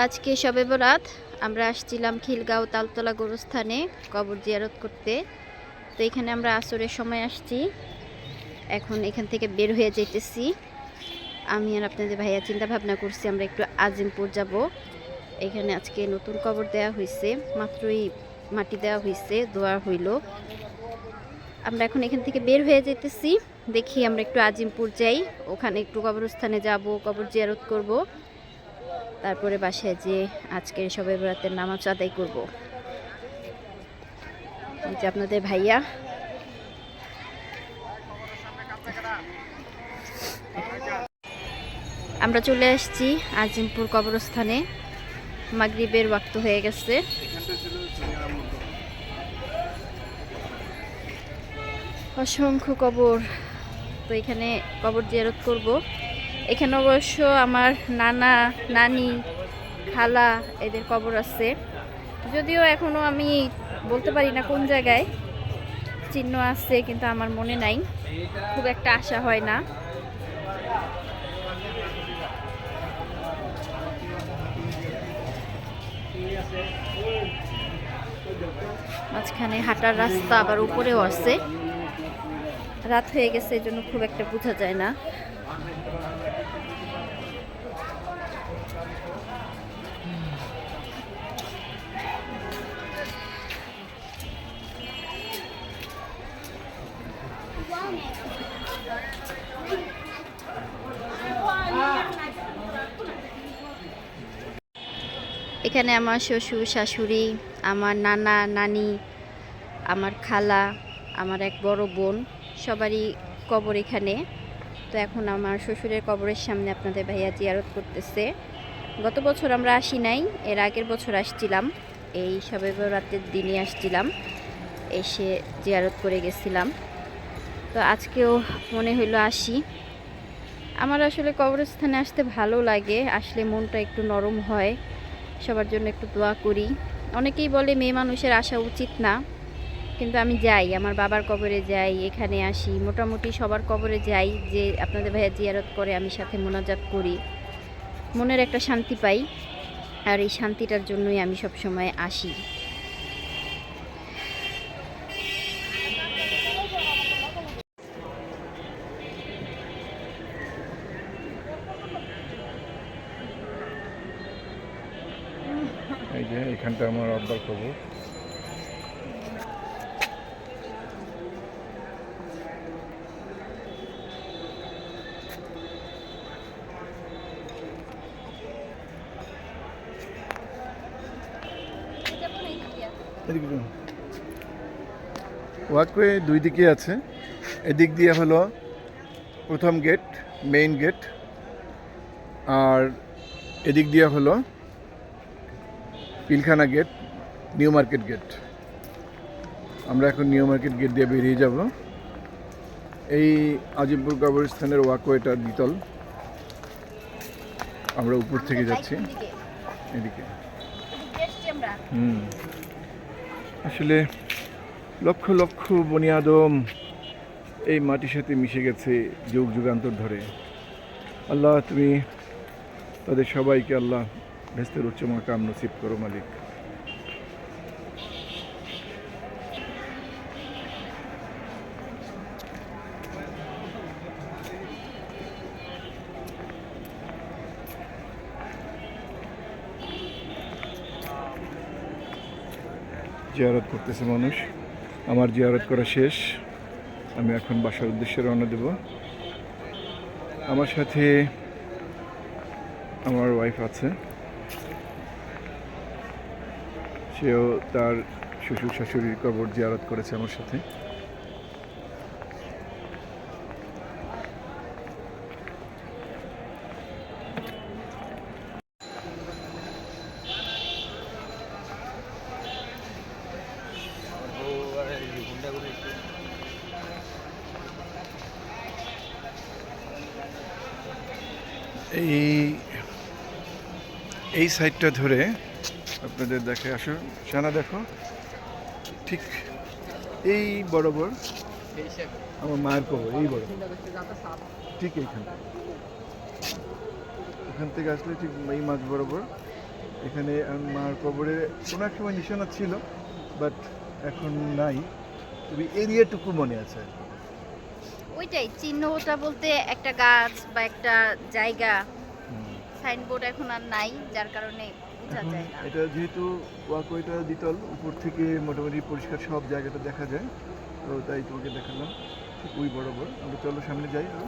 আজকে সবে বরাত, আমরা আসছিলাম খিলগাঁও তালতলা গোরস্থানে কবর জিয়ারত করতে। তো এখানে আমরা আসরের সময় আসছি। এখন এখান থেকে বের হয়ে যেতেছি আমি আর আপনাদের ভাইয়া চিন্তা ভাবনা করছি, আমরা একটু আজিমপুর যাব। এখানে আজকে নতুন কবর দেওয়া হয়েছে মাত্রই মাটি দেওয়া হয়েছে দোয়া হইল। আমরা এখন এখান থেকে বের হয়ে যেতেছি দেখি আমরা একটু আজিমপুর যাই, ওখানে একটু কবরস্থানে যাব, কবর জিয়ারত করব। তারপরে বাসায় যে আজকে সবাই বরাতের নামাজ আদায় করব। এই যে আপনাদের ভাইয়া। আমরা চলে আসছি আজিমপুর কবরস্থানে। মাগরিবের ওয়াক্ত হয়ে গেছে। অসংখ্য কবর। তো এখানে কবর জিয়ারত করব। এখানে অবশ্য আমার নানা, নানি, খালা এদের কবর আছে। যদিও এখনও আমি বলতে পারি না কোন জায়গায় চিহ্ন আছে, কিন্তু আমার মনে নাই। খুব একটা আশা হয় না। মাঝখানে হাঁটার রাস্তা আবার উপরেও আছে। রাত হয়ে গেছে এই জন্য খুব একটা বোঝা যায় না। এখানে আমার শ্বশুর, শাশুড়ি, আমার নানা, নানি, আমার খালা, আমার এক বড় বোন, সবারই কবর এখানে। তো এখন আমার শ্বশুরের কবরের সামনে আপনাদের ভাইয়া জিয়ারত করতেছে। গত বছর আমরা আসি নাই, এর আগের বছর আসছিলাম। এই সবে রাতের দিনে আসছিলাম, এসে জিয়ারত করে গেছিলাম। তো আজকেও মনে হইল আসি। আমার আসলে কবরস্থানে আসতে ভালো লাগে, আসলে মনটা একটু নরম হয়। সবার জন্য একটু দোয়া করি। অনেকেই বলে মেয়ে মানুষের আসা উচিত না, কিন্তু আমি যাই, আমার বাবার কবরে যাই, এখানে আসি, মোটামুটি সবার কবরে যাই যে আপনাদের ভাইয়া জিয়ারত করে, আমি সাথে মোনাজাত করি। মনের একটা শান্তি পাই, আর এই শান্তিটার জন্যই আমি সব সময় আসি। এই যে, এখানটা আমার খবর এদিকে ওয়াকওয়ে দুই দিকে আছে। এদিক দিয়ে হলো প্রথম গেট, মেইন গেট, আর এদিক দিয়ে হলো Pilkhana gate new market gate আমরা এখন নিউ মার্কেট গেট দিয়ে বেরিয়ে যাব। এই আজিমপুর কবরস্থানের ওয়াকওয়েটা দ্বিতল। আমরা উপর থেকে যাচ্ছি। এদিকে। হুম। আসলে লক্ষ লক্ষ বনিয়াদম এই মাটির সাথে মিশে গেছে যুগ যুগান্তর ধরে। আল্লাহ তুমি তাদের সবাইকে আল্লাহ ভেস্তের উচ্চ মাকাম নসিব করো মালিক জিয়ারত করতেছে মানুষ আমার জিয়ারত করা শেষ আমি এখন বাসার উদ্দেশ্যে রওনা দেব আমার সাথে আমার ওয়াইফ আছে সেও তার শ্বশুর শাশুড়ির কবর জিয়ারত করেছে আমার সাথে। এই এই সাইডটা ধরে আপনাদের দেখে আসো সানা দেখো ঠিক এই বরাবর আমার মায়ের কবর এই বড় ঠিক এইখানটা এখান থেকে আসলে ঠিক এই মাছ বরাবর। এখানে আমার কবরে কোনো এক সময় নিশানা ছিল বাট এখন নাই। তবে এরিয়াটুকু মনে আছে। ওইটাই চিহ্নটা বলতে একটা গাছ বা একটা জায়গা সাইনবোর্ড এখন আর নাই যার কারণে এটা। যেহেতু ওয়াকওয়েটা দ্বিতল উপর থেকে মোটামুটি পরিষ্কার সব জায়গাটা দেখা যায় তো তাই তোমাকে দেখালাম খুবই ওই বরাবর। আমরা চলো সামনে যাই আর।